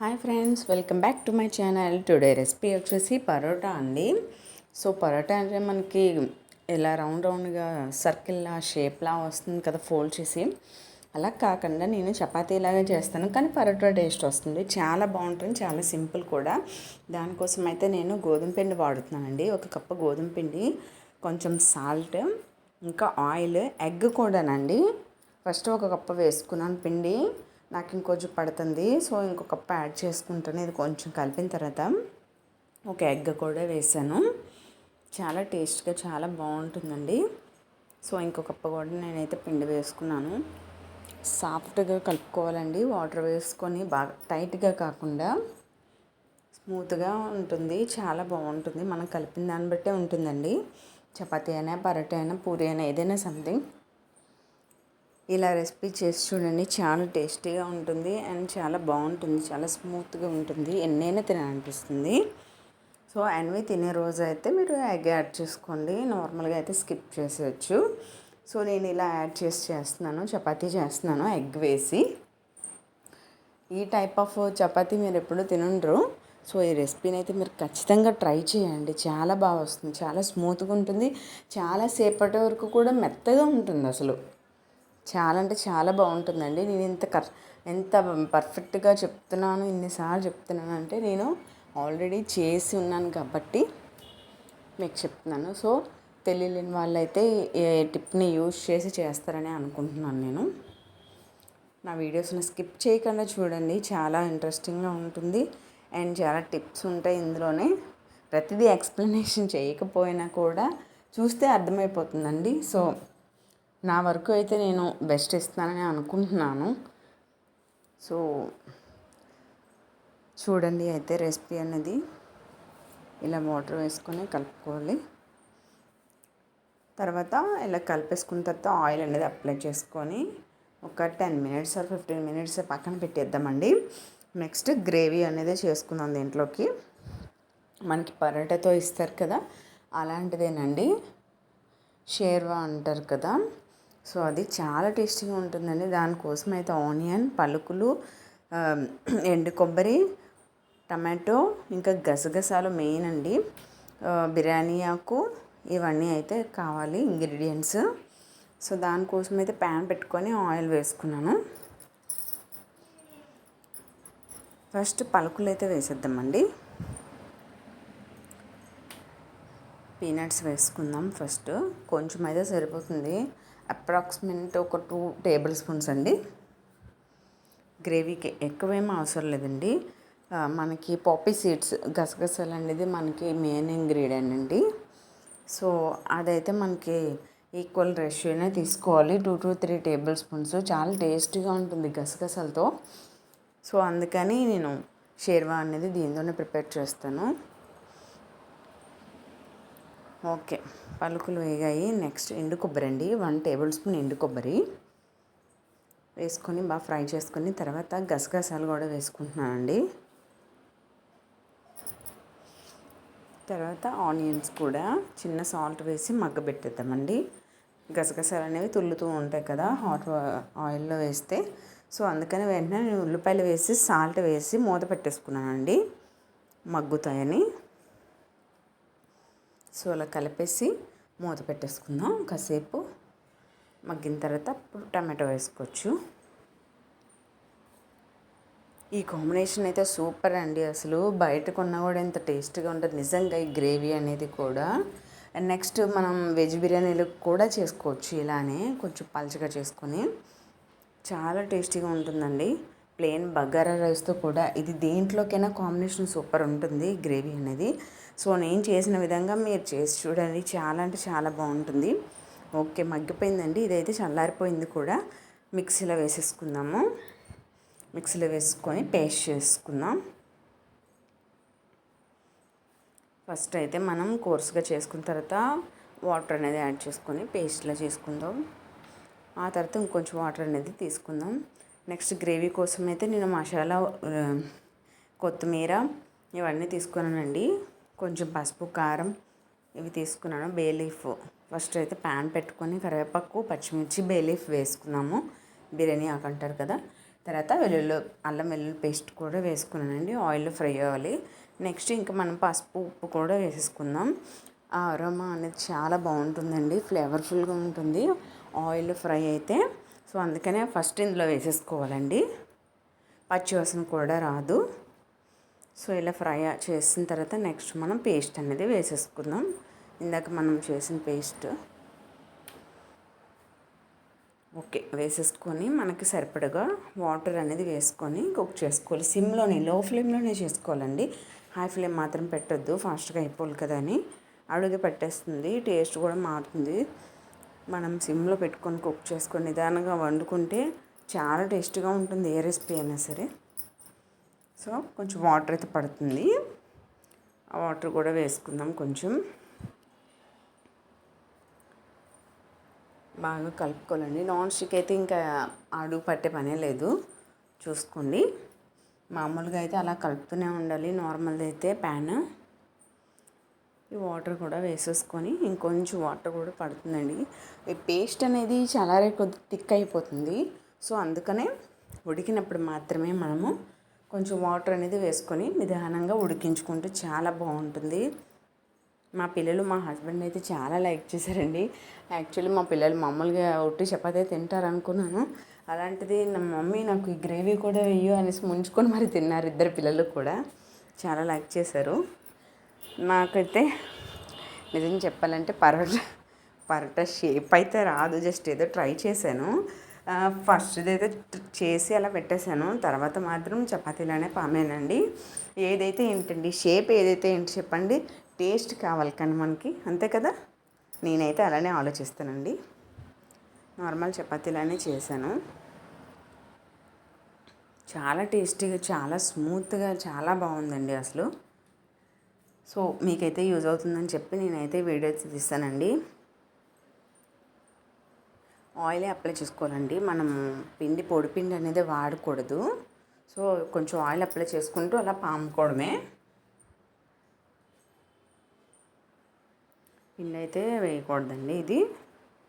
Hi friends welcome back to my channel. Today recipe వచ్చేసి పరోటా అండి. So parotta అంటే మనకి ఇలా రౌండ్ రౌండ్గా సర్కిల్లా షేప్లా వస్తుంది కదా ఫోల్డ్ చేసి. అలా కాకుండా నేను చపాతీలాగా చేస్తాను. కానీ పరోటా టేస్ట్ వస్తుంది. చాలా బాగుంటుంది చాలా సింపుల్ కూడా. దానికోసం అయితే నేను గోధుమ పిండి వాడుతున్నానండి. ఒక కప్పు గోధుమ పిండి కొంచెం సాల్ట్ ఇంకా ఆయిల్ ఎగ్ కూడానండి. ఫస్ట్ ఒక కప్పు వేసుకున్నాను పిండి. నాకు ఇంకొంచెం పడుతుంది. సో ఇంకొక కప్పు యాడ్ చేసుకుంటాను. ఇది కొంచెం కలిపిన తర్వాత ఒక ఎగ్ కూడా వేసాను. చాలా టేస్ట్గా చాలా బాగుంటుందండి. సో ఇంకొక కప్పు కూడా నేనైతే పిండి వేసుకున్నాను. సాఫ్ట్గా కలుపుకోవాలండి. వాటర్ వేసుకొని బాగా టైట్గా కాకుండా స్మూత్గా ఉంటుంది. చాలా బాగుంటుంది. మనం కలిపిన దాన్ని బట్టే ఉంటుందండి. చపాతీ అయినా పరోటా అయినా పూరి అయినా ఏదైనా సంథింగ్ ఇలా రెసిపీ చేసి చూడండి. చాలా టేస్టీగా ఉంటుంది అండ్ చాలా బాగుంటుంది. చాలా స్మూత్గా ఉంటుంది. ఎన్నైనా తినాలనిపిస్తుంది. సో అన్వి తినే రోజు అయితే మీరు ఎగ్ యాడ్ చేసుకోండి. నార్మల్గా అయితే స్కిప్ చేసేయచ్చు. సో నేను ఇలా యాడ్ చేసి చేస్తున్నాను. చపాతీ చేస్తున్నాను. ఎగ్ వేసి. ఈ టైప్ ఆఫ్ చపాతీ మీరు ఎప్పుడు తినండ్రు. సో ఈ రెసిపీని అయితే మీరు ఖచ్చితంగా ట్రై చేయండి. చాలా బాగా వస్తుంది. చాలా స్మూత్గా ఉంటుంది. చాలా సేపటి వరకు కూడా మెత్తగా ఉంటుంది అసలు. చాలా అంటే చాలా బాగుంటుందండి. నేను ఇంత కర్ ఎంత పర్ఫెక్ట్గా చెప్తున్నాను ఇన్నిసార్లు చెప్తున్నాను అంటే నేను ఆల్రెడీ చేసి ఉన్నాను కాబట్టి మీకు చెప్తున్నాను. సో తెలియలేని వాళ్ళైతే ఏ టిప్ని యూజ్ చేసి చేస్తారని అనుకుంటున్నాను నేను. నా వీడియోస్ని స్కిప్ చేయకుండా చూడండి. చాలా ఇంట్రెస్టింగ్గా ఉంటుంది. అండ్ చాలా టిప్స్ ఉంటాయి ఇందులోనే. ప్రతిదీ ఎక్స్ప్లెనేషన్ చేయకపోయినా కూడా చూస్తే అర్థమైపోతుందండి. సో నా వరకు అయితే నేను బెస్ట్ ఇస్తానని అనుకుంటున్నాను. సో చూడండి అయితే రెసిపీ అనేది. ఇలా వాటర్ వేసుకొని కలుపుకోవాలి. తర్వాత ఇలా కలిపేసుకున్న తర్వాత ఆయిల్ అనేది అప్లై చేసుకొని ఒక ten minutes or fifteen minutes పక్కన పెట్టేద్దామండి. నెక్స్ట్ గ్రేవీ అనేది చేసుకుందాం దీంట్లోకి. మనకి పరోటాతో ఇస్తారు కదా అలాంటిదేనండి. షేర్వా అంటారు కదా. సో అది చాలా టేస్టీగా ఉంటుందండి. దానికోసం అయితే ఆనియన్ పలుకులు ఎండు కొబ్బరి టమాటో ఇంకా గసగసాలు మెయిన్ అండి. బిర్యానీ ఆకు ఇవన్నీ అయితే కావాలి ఇంగ్రీడియంట్స్ సో దానికోసం అయితే ప్యాన్ పెట్టుకొని ఆయిల్ వేసుకున్నాను. ఫస్ట్ పలుకులు అయితే వేసేద్దామండి. పీనట్స్ వేసుకుందాం ఫస్ట్ కొంచెం అయితే సరిపోతుంది. అప్రాక్సిమేట్ ఒక టూ టేబుల్ స్పూన్స్ అండి. గ్రేవీకి ఎక్కువేం అవసరం లేదండి. మనకి పాపీ సీడ్స్ గసగసాలు అనేది మనకి మెయిన్ ఇంగ్రీడియంట్ అండి. సో అదైతే మనకి ఈక్వల్ రేషియోనే తీసుకోవాలి. Two to three tablespoons. చాలా టేస్టీగా ఉంటుంది గసగసాలతో. సో అందుకని నేను షేర్వా అనేది దీంతోనే ప్రిపేర్ చేస్తాను. ఓకే. పలుకులు వేగాయి. నెక్స్ట్ ఎండు కొబ్బరి అండి వన్ టేబుల్ స్పూన్ ఎండు కొబ్బరి వేసుకొని బాగా ఫ్రై చేసుకొని తర్వాత గసగసాలు కూడా వేసుకుంటున్నానండి. తర్వాత ఆనియన్స్ కూడా చిన్న సాల్ట్ వేసి మగ్గబెట్టేద్దామండి గసగసాలు అనేవి తుల్లుతూ ఉంటాయి కదా హాట్ ఆయిల్లో వేస్తే. సో అందుకని వెంటనే నేను ఉల్లిపాయలు వేసి సాల్ట్ వేసి మూత పెట్టేసుకున్నానండి. మగ్గుతాయని. సో అలా కలిపేసి మూత పెట్టేసుకుందాం కాసేపు. మగ్గిన తర్వాత అప్పుడు టమాటో వేసుకోవచ్చు. ఈ కాంబినేషన్ అయితే సూపర్ అండి. అసలు బయట కొన్నా కూడా ఇంత టేస్ట్గా ఉంటుంది. నిజంగా ఈ గ్రేవీ అనేది కూడా. అండ్ నెక్స్ట్ మనం వెజ్ బిర్యానీలు కూడా చేసుకోవచ్చు ఇలానే. కొంచెం పలచగా చేసుకొని. చాలా టేస్టీగా ఉంటుందండి. ప్లెయిన్ బగారా రైస్తో కూడా ఇది దేంట్లోకైనా కాంబినేషన్ సూపర్ ఉంటుంది గ్రేవీ అనేది. సో నేను చేసిన విధంగా మీరు చేసి చూడండి. చాలా అంటే చాలా బాగుంటుంది. ఓకే మగ్గిపోయిందండి. ఇదైతే చల్లారిపోయింది కూడా. మిక్సీలో వేసేసుకుందాము. మిక్సీలో వేసుకొని పేస్ట్ చేసుకుందాం. ఫస్ట్ అయితే మనం కోర్సుగా చేసుకున్న తర్వాత వాటర్ అనేది యాడ్ చేసుకొని పేస్ట్లా చేసుకుందాం. ఆ తర్వాత ఇంకొంచెం వాటర్ అనేది తీసుకుందాం. నెక్స్ట్ గ్రేవీ కోసం అయితే నేను మసాలా కొత్తిమీర ఇవన్నీ తీసుకున్నానండి. కొంచెం పసుపు కారం ఇవి తీసుకున్నాను. బేలీఫ్ ఫస్ట్ అయితే ప్యాన్ పెట్టుకొని కరివేపాకు పచ్చిమిర్చి బేలీఫ్ వేసుకున్నాము. బిర్యానీ ఆకు అంటారు కదా. తర్వాత వెల్లుల్లి అల్లం వెల్లుల్లి పేస్ట్ కూడా వేసుకున్నానండి. ఆయిల్ ఫ్రై అవ్వాలి. నెక్స్ట్ ఇంకా మనం పసుపు ఉప్పు కూడా వేసేసుకుందాం. ఆ అరోమా అనేది చాలా బాగుంటుందండి. ఫ్లేవర్ఫుల్గా ఉంటుంది. ఆయిల్ ఫ్రై అయితే సో అందుకనే ఫస్ట్ ఇందులో వేసేసుకోవాలండి. పచ్చివాసన కూడా రాదు. సో ఇలా ఫ్రై చేసిన తర్వాత నెక్స్ట్ మనం పేస్ట్ అనేది వేసేసుకుందాం. ఇందాక మనం చేసిన పేస్ట్. ఓకే వేసేసుకొని మనకి సరిపడగా వాటర్ అనేది వేసుకొని కుక్ చేసుకోవాలి. సిమ్లోనే లో ఫ్లేమ్లోనే చేసుకోవాలండి. హై ఫ్లేమ్ మాత్రం పెట్టొద్దు ఫాస్ట్గా అయిపోవాలి కదా అని. అడుగు పెట్టేస్తుంది టేస్ట్ కూడా మారుతుంది. మనం సిమ్లో పెట్టుకొని కుక్ చేసుకొని నిదానంగా వండుకుంటే చాలా టేస్టీగా ఉంటుంది ఏ రెసిపీ అయినా సరే. సో కొంచెం వాటర్ అయితే పడుతుంది. ఆ వాటర్ కూడా వేసుకుందాం కొంచెం. బాగా కలుపుకోవాలండి. నాన్ స్టిక్ అయితే ఇంకా అడుగు పట్టే పనే లేదు. చూసుకోండి. మామూలుగా అయితే అలా కలుపుతూనే ఉండాలి. నార్మల్ది అయితే ప్యాన్. ఈ వాటర్ కూడా వేసేసుకొని ఇంకొంచెం వాటర్ కూడా పడుతుందండి. ఈ పేస్ట్ అనేది చాలా కొద్ది థిక్ అయిపోతుంది. సో అందుకనే ఉడికినప్పుడు మాత్రమే మనము కొంచెం వాటర్ అనేది వేసుకొని నిదానంగా ఉడికించుకుంటే చాలా బాగుంటుంది. మా పిల్లలు మా హస్బెండ్ అయితే చాలా లైక్ చేశారండి. యాక్చువల్లీ మా పిల్లలు మామూలుగా ఒట్టి చపాతీ తింటారు అనుకున్నాను అలాంటిది నా మమ్మీ నాకు ఈ గ్రేవీ కూడా వేయు అనేసి ముంచుకొని మరి తిన్నారు ఇద్దరు పిల్లలు కూడా. చాలా లైక్ చేశారు. నాకైతే నిజం చెప్పాలంటే పరోటా పరోటా షేప్ అయితే రాదు. జస్ట్ ఏదో ట్రై చేశాను. ఫస్ట్ది అయితే చేసి అలా పెట్టేశాను. తర్వాత మాత్రం చపాతీలోనే పామేనండి. ఏదైతే ఏంటండి షేప్ ఏదైతే ఏంటి చెప్పండి. టేస్ట్ కావాలి కానీ మనకి. అంతే కదా? నేనైతే అలానే ఆలోచిస్తానండి. నార్మల్ చపాతీలానే చేశాను. చాలా టేస్టీగా చాలా స్మూత్గా చాలా బాగుందండి అసలు. సో మీకైతే యూజ్ అవుతుందని చెప్పి నేనైతే వీడియో తీస్తానండి. ఆయిలే అప్లై చేసుకోవాలండి. మనం పిండి పొడి పిండి అనేది వాడకూడదు. సో కొంచెం ఆయిల్ అప్లై చేసుకుంటూ అలా పాముకోవడమే. పిండి అయితే వేయకూడదండి ఇది.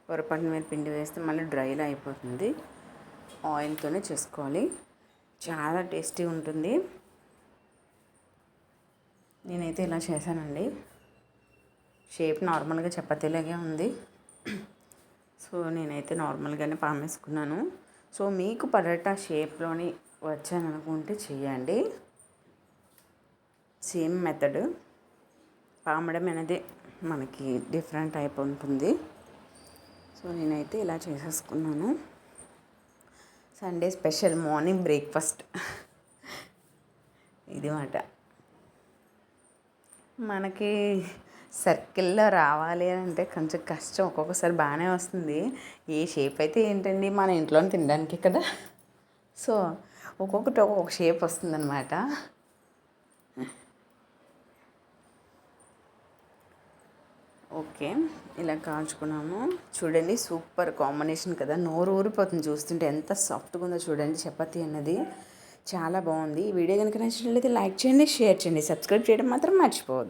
పొరపాటు మీద పిండి వేస్తే మళ్ళీ డ్రైలో అయిపోతుంది. ఆయిల్తోనే చేసుకోవాలి. చాలా టేస్టీ ఉంటుంది. నేనైతే ఇలా చేశానండి. షేప్ నార్మల్గా చపాతీలాగే ఉంది. సో నేనైతే నార్మల్గానే పామేసుకున్నాను. సో మీకు పరోటా షేప్లోని వచ్చాననుకుంటే చెయ్యండి. Same method. పామడం అనేది మనకి డిఫరెంట్ టైప్ ఉంటుంది. సో నేనైతే ఇలా చేసేసుకున్నాను. Sunday special morning breakfast. ఇది మాట. మనకి సర్కిల్లో రావాలి అంటే కొంచెం కష్టం. ఒక్కొక్కసారి బాగానే వస్తుంది. ఏ షేప్ అయితే ఏంటండి మన ఇంట్లో తినడానికి కదా? సో ఒక్కొక్కటి ఒక్కొక్క షేప్ వస్తుందన్నమాట. ఓకే ఇలా కాల్చుకున్నాము. చూడండి సూపర్ కాంబినేషన్ కదా. నోరు ఊరిపోతుంది చూస్తుంటే. ఎంత సాఫ్ట్గా ఉందో చూడండి చపాతీ అన్నది. చాలా బాగుంది. ఈ వీడియో కనుక నచ్చినట్లయితే లైక్ చేయండి షేర్ చేయండి. సబ్స్క్రైబ్ చేయడం మాత్రం మర్చిపోవద్దు.